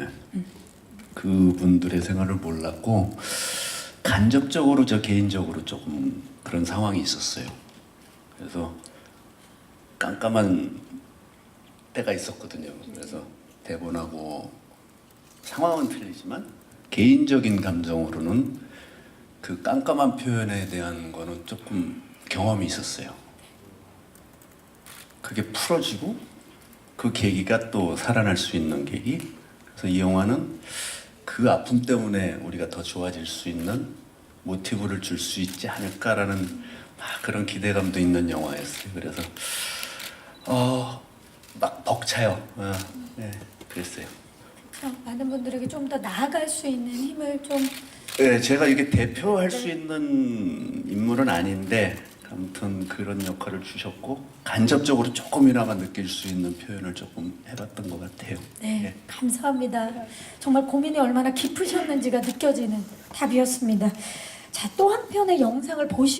예. 그분들의 생활을 몰랐고 간접적으로 저 개인적으로 조금 그런 상황이 있었어요. 그래서 깜깜한 때가 있었거든요. 그래서 대본하고 상황은 틀리지만 개인적인 감정으로는 그 깜깜한 표현에 대한 거는 조금 경험이 있었어요. 그게 풀어지고 그 계기가 또 살아날 수 있는 계기. 그래서 이 영화는 그 아픔 때문에 우리가 더 좋아질 수 있는 모티브를 줄 수 있지 않을까라는 막 그런 기대감도 있는 영화였어요. 그래서 어 막 벅차요. 어, 네, 그랬어요. 어, 많은 분들에게 좀 더 나아갈 수 있는 힘을 좀 네, 제가 이게 대표할 수 있는 인물은 아닌데 아무튼 그런 역할을 주셨고 간접적으로 조금이나마 느낄 수 있는 표현을 조금 해봤던 것 같아요. 네, 예. 감사합니다. 정말 고민이 얼마나 깊으셨는지가 느껴지는 답이었습니다. 자, 또 한 편의 영상을 보시